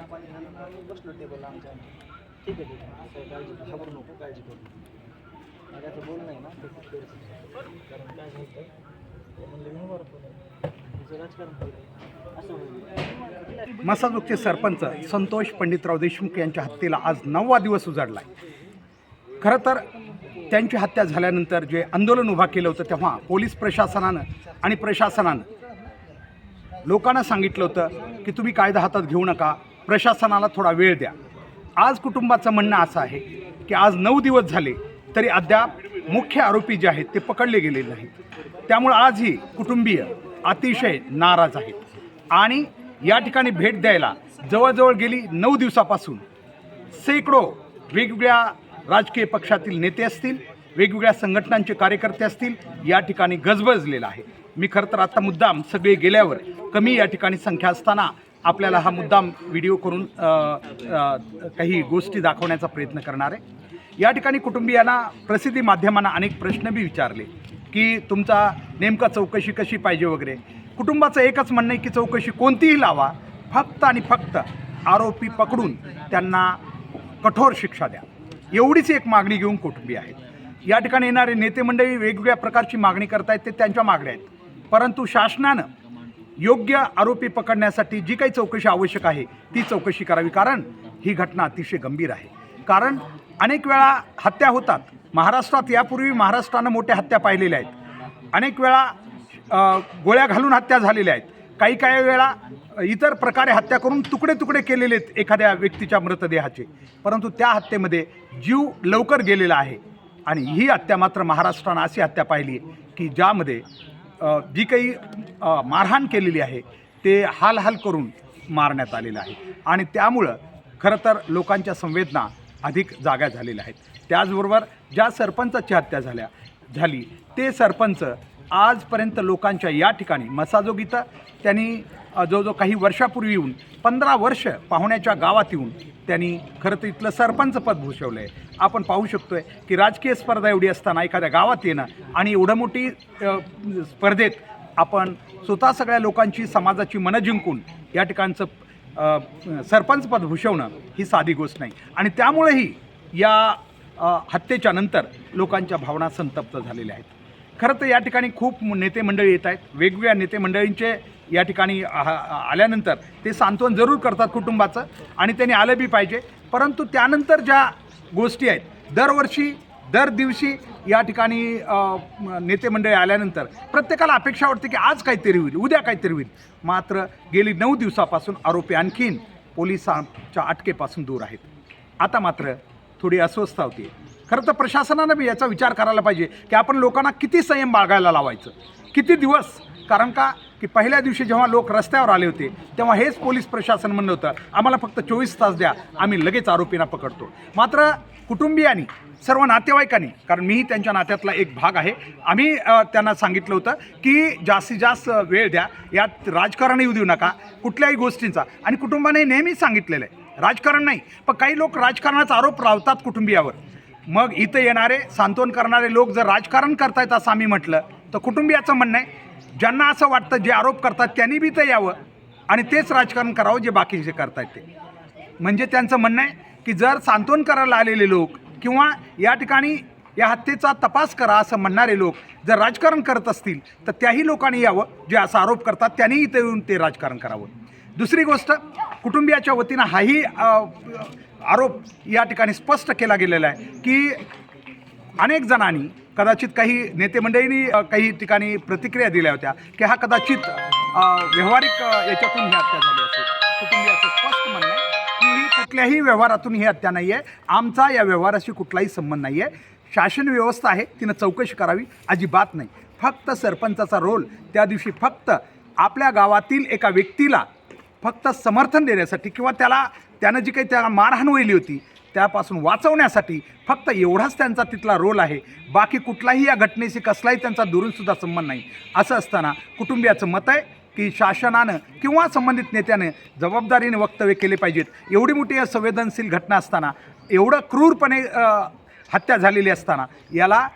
चहा पाणी झालं ना आम्ही बसलो टेबलला आमच्या. ठीक आहे ठीक आहे. असं काळजी घाबरू नको काळजी करू. नको त्याचं बोल नाही ना ते खूप गरजेचं कारण काय झालं ते म्हणले मी बरं पण तुझं राजकारण होईल असं होईल मसाजोगचे सरपंच संतोष पंडितराव देशमुख यांच्या हत्येला आज नववा दिवस उजाडला आहे खरं तर त्यांची हत्या झाल्यानंतर जे आंदोलन उभा केलं होतं तेव्हा पोलीस प्रशासनानं आणि प्रशासनानं लोकांना सांगितलं होतं की तुम्ही कायदा हातात घेऊ नका प्रशासनाला थोडा वेळ द्या. आज कुटुंबाचं म्हणणं असं आहे की आज नऊ दिवस झाले तरी अद्याप मुख्य आरोपी जे आहेत ते पकडले गेलेले नाहीत. त्यामुळं आजही कुटुंबीय अतिशय नाराज आहेत. आणि या ठिकाणी भेट द्यायला जवळजवळ गेली नऊ दिवसापासून शेकडो वेगवेगळ्या राजकीय पक्षातील नेते असतील वेगवेगळ्या संघटनांचे कार्यकर्ते असतील या ठिकाणी गजबजलेला आहे. मी खरं तर आता मुद्दाम सगळे गेल्यावर कमी या ठिकाणी संख्या असताना आपल्याला हा मुद्दाम व्हिडिओ करून काही गोष्टी दाखवण्याचा प्रयत्न करणार आहे. या ठिकाणी कुटुंबियांना प्रसिद्धी माध्यमांना अनेक प्रश्न बी विचारले की तुमचा नेमका चौकशी कशी पाहिजे वगैरे. कुटुंबाचं एकच म्हणणं आहे की चौकशी कोणतीही लावा फक्त आणि फक्त आरोपी पकडून त्यांना कठोर शिक्षा द्या. एवढीच एक मागणी घेऊन कुटुंबीय आहेत. या ठिकाणी येणारे नेते मंडळी वेगवेगळ्या प्रकारची मागणी करतायत ते त्यांच्या मागण्या आहेत. परंतु शासनानं योग्य आरोपी पकडण्यासाठी जी काही चौकशी आवश्यक आहे ती चौकशी करावी कारण ही घटना अतिशय गंभीर आहे. कारण अनेक वेळा हत्या होतात. महाराष्ट्रात यापूर्वी महाराष्ट्रानं मोठ्या हत्या पाहिलेल्या आहेत. अनेक वेळा गोळ्या घालून हत्या झालेल्या आहेत. काही काही वेळा इतर प्रकारे हत्या करून तुकडे तुकडे केलेले आहेत एखाद्या व्यक्तीच्या मृतदेहाचे. परंतु त्या हत्येमध्ये जीव लवकर गेलेला आहे. आणि ही हत्या मात्र महाराष्ट्रानं अशी हत्या पाहिली आहे की ज्यामध्ये जी काही मारहाण केलेली आहे ते हाल हाल करून मारण्यात आलेलं आहे. आणि त्यामुळं खरं तर लोकांच्या संवेदना अधिक जाग्या झालेल्या आहेत. त्याचबरोबर ज्या सरपंचाची हत्या झाल्या झाली ते सरपंच आजपर्यंत लोकांच्या या ठिकाणी मसाजोगीता त्यांनी जो जो काही वर्षापूर्वी येऊन पंधरा वर्ष पाहुण्याच्या गावात येऊन त्यांनी खरं तर इथलं सरपंच पद भूषवलं आहे आपण पाहू शकतो आहे की राजकीय स्पर्धा एवढी असताना एखाद्या गावात येणं आणि एवढं मोठी स्पर्धेत आपण स्वतः सगळ्या लोकांची समाजाची मनं जिंकून या ठिकाणचं सरपंच पद भूषवणं ही साधी गोष्ट नाही. आणि त्यामुळेही या हत्येच्या नंतर लोकांच्या भावना संतप्त झालेल्या आहेत. खरं तर या ठिकाणी खूप नेते मंडळी येत आहेत. वेगवेगळ्या नेते मंडळींचे या ठिकाणी आल्यानंतर ते सांत्वन जरूर करतात कुटुंबाचं आणि त्यांनी आलं बी पाहिजे. परंतु त्यानंतर ज्या गोष्टी आहेत दरवर्षी दर दिवशी या ठिकाणी नेते मंडळी आल्यानंतर प्रत्येकाला अपेक्षा वाटते की आज काहीतरी होईल उद्या काहीतरी होईल. मात्र गेली नऊ दिवसापासून आरोपी आणखीन पोलिसांच्या अटकेपासून दूर आहेत. आता मात्र थोडी अस्वस्थता होती खरं तर प्रशासनानं बी याचा विचार करायला पाहिजे की आपण लोकांना किती संयम बाळगायला लावायचं. किती दिवस? कारण का? की पहिल्या दिवशी जेव्हा लोक रस्त्यावर आले होते तेव्हा हेच पोलीस प्रशासन म्हणलं होतं आम्हाला फक्त चोवीस तास द्या आम्ही लगेच आरोपींना पकडतो. मात्र कुटुंबियांनी सर्व नातेवाईकांनी कारण मीही त्यांच्या नात्यातला एक भाग आहे आम्ही त्यांना सांगितलं होतं की जास्तीत जास्त वेळ द्या यात राजकारण येऊ देऊ नका कुठल्याही गोष्टींचा. आणि कुटुंबाने नेहमीच सांगितलेलं आहे राजकारण नाही पण काही लोक राजकारणाचा आरोप लावतात कुटुंबियावर. मग इथं येणारे सांत्वन करणारे लोक जर राजकारण करतायत असं आम्ही म्हटलं तर कुटुंबियाचं म्हणणं आहे ज्यांना असं वाटतं जे आरोप करतात त्यांनी बी इथं यावं आणि तेच राजकारण करावं जे बाकीचे करतायत ते. म्हणजे त्यांचं म्हणणं आहे की जर सांत्वन करायला आलेले लोक किंवा या ठिकाणी या हत्येचा तपास करा असं म्हणणारे लोक जर राजकारण करत असतील तर त्याही लोकांनी यावं जे असा आरोप करतात त्यांनी इथं येऊन ते राजकारण करावं. दुसरी गोष्ट कुटुंबियाच्या वतीनं हाही आरोप या ठिकाणी स्पष्ट केला गेलेला आहे की अनेक जणांनी कदाचित काही नेते मंडळींनी काही ठिकाणी प्रतिक्रिया दिल्या होत्या की हा कदाचित व्यावहारिक याच्यातून ही हत्या झाली असेल. कुटुंबियाचं स्पष्ट म्हणणं आहे की ही कुठल्याही व्यवहारातून ही हत्या नाही आहे आमचा या व्यवहाराशी कुठलाही संबंध नाही आहे शासन व्यवस्था आहे तिनं चौकशी करावी अजिबात नाही. फक्त सरपंचाचा रोल त्या दिवशी फक्त आपल्या गावातील एका व्यक्तीला फक्त समर्थन देण्यासाठी किंवा त्याला त्यानं जी काही त्याला मारहाण वहिली होती त्यापासून वाचवण्यासाठी फक्त एवढाच त्यांचा तिथला रोल आहे. बाकी कुठलाही या घटनेशी कसलाही त्यांचा दुरूनसुद्धा संबंध नाही. असं असताना कुटुंबियाचं मत आहे की शासनानं किंवा संबंधित नेत्यानं जबाबदारीने वक्तव्य केले पाहिजेत. एवढी मोठी संवेदनशील घटना असताना एवढं क्रूरपणे हत्या झालेली असताना याला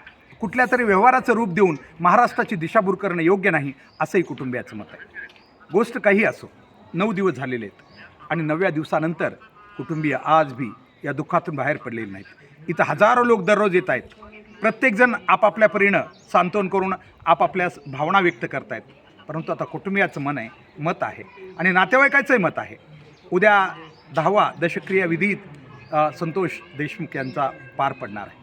कुठल्या तरी व्यवहाराचं रूप देऊन महाराष्ट्राची दिशाभूर करणं योग्य नाही असंही कुटुंबियाचं मत आहे. गोष्ट काही असो नऊ दिवस झालेले आहेत. आणि नवव्या दिवसानंतर कुटुंबीय आज बी या दुःखातून बाहेर पडलेले नाहीत. इथं हजारो लोक दररोज येत आहेत. प्रत्येकजण आपापल्या परीनं सांत्वन करून आपापल्या भावना व्यक्त करतायत. परंतु आता कुटुंबियाचं मन आहे मत आहे. आणि नातेवाईकाचंही मत आहे. उद्या दहावा दशक्रिया विधीत संतोष देशमुख यांचा पार पडणार आहे.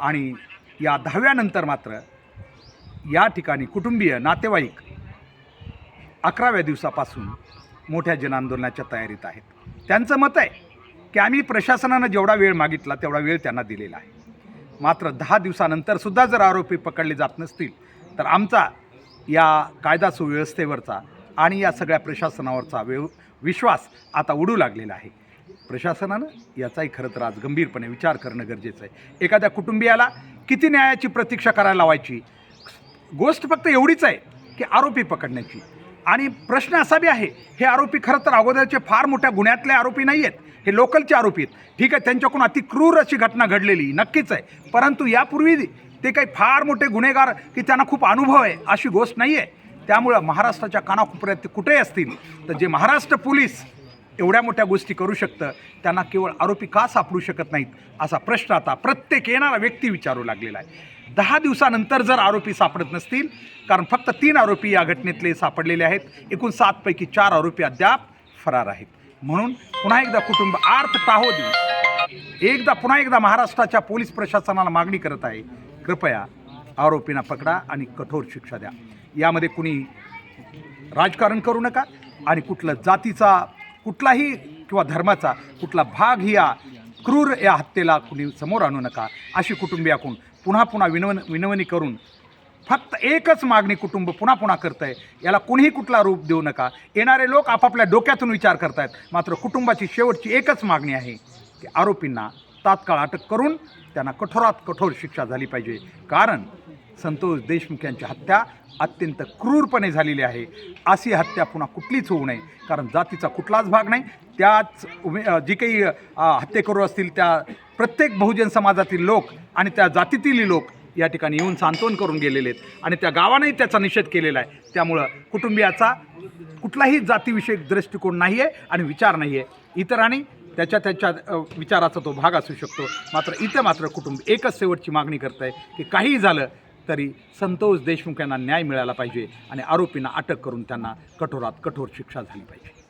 आणि या दहाव्यानंतर मात्र या ठिकाणी कुटुंबीय नातेवाईक अकराव्या दिवसापासून मोठ्या जनआंदोलनाच्या तयारीत आहेत. त्यांचं मत आहे की आम्ही प्रशासनानं जेवढा वेळ मागितला तेवढा वेळ त्यांना दिलेला आहे. मात्र दहा दिवसानंतर सुद्धा जर आरोपी पकडले जात नसतील तर आमचा या कायदा सुव्यवस्थेवरचा आणि या सगळ्या प्रशासनावरचा वेव विश्वास आता उडू लागलेला आहे. प्रशासनानं याचाही खरं तर आज गंभीरपणे विचार करणं गरजेचं आहे. एखाद्या कुटुंबियाला किती न्यायाची प्रतीक्षा करायला लावायची? गोष्ट फक्त एवढीच आहे की आरोपी पकडण्याची. आणि प्रश्न असा बी आहे हे आरोपी खरं तर अगोदरचे फार मोठ्या गुन्ह्यातले आरोपी नाही आहेत हे लोकलचे आरोपी आहेत. ठीक आहे त्यांच्याकडून अति क्रूर अशी घटना घडलेली नक्कीच आहे. परंतु यापूर्वी ते काही फार मोठे गुन्हेगार की त्यांना खूप अनुभव आहे अशी गोष्ट नाही आहे त्यामुळं महाराष्ट्राच्या कानाकोपऱ्यात ते कुठेही असतील. तर जे महाराष्ट्र पोलीस एवढ्या मोठ्या गोष्टी करू शकतं त्यांना केवळ आरोपी का सापडू शकत नाहीत असा प्रश्न आता प्रत्येक येणारा व्यक्ती विचारू लागलेला आहे. दहा दिवसानंतर जर आरोपी सापडत नसतील कारण फक्त तीन आरोपी या घटनेतले सापडलेले आहेत एकूण सातपैकी चार आरोपी अद्याप फरार आहेत. म्हणून पुन्हा एकदा कुटुंब आर्थ टाहो देऊ एकदा पुन्हा एकदा महाराष्ट्राच्या पोलीस प्रशासनाला मागणी करत आहे कृपया आरोपींना पकडा आणि कठोर शिक्षा द्या. यामध्ये कुणी राजकारण करू नका आणि कुठलं जातीचा कुठलाही किंवा धर्माचा कुठला भाग ही या क्रूर या हत्येला कुणी समोर आणू नका. अशी कुटुंबियाकडून पुन्हा पुन्हा विनवन विनवणी करून फक्त एकच मागणी कुटुंब पुन्हा पुन्हा करतं आहे याला कोणीही कुठला रूप देऊ नका. येणारे लोक आपापल्या डोक्यातून विचार करतायत. मात्र कुटुंबाची शेवटची एकच मागणी आहे की आरोपींना तात्काळ अटक करून त्यांना कठोरात कठोर शिक्षा झाली पाहिजे. कारण संतोष देशमुख यांची हत्या अत्यंत क्रूरपणे झालेली आहे. अशी हत्या पुन्हा कुठलीच होऊ नये. कारण जातीचा कुठलाच भाग नाही. त्याच उमे जी काही हत्येकरू असतील त्या प्रत्येक बहुजन समाजातील लोक आणि त्या जातीतील लोक या ठिकाणी येऊन सांत्वन करून गेलेले आहेत. आणि त्या गावानेही त्याचा निषेध केलेला आहे. त्यामुळं कुटुंबियाचा कुठलाही जातीविषयक दृष्टिकोन नाही आहे आणि विचार नाही आहे इतरांनी त्याच्या त्याच्या विचाराचा तो भाग असू शकतो. मात्र इथं मात्र कुटुंब एकच शेवटची मागणी करत आहे की काहीही झालं तरी संतोष देशमुख यांना न्याय मिळाला पाहिजे आणि आरोपींना अटक करून त्यांना कठोरात कठोर शिक्षा झाली पाहिजे.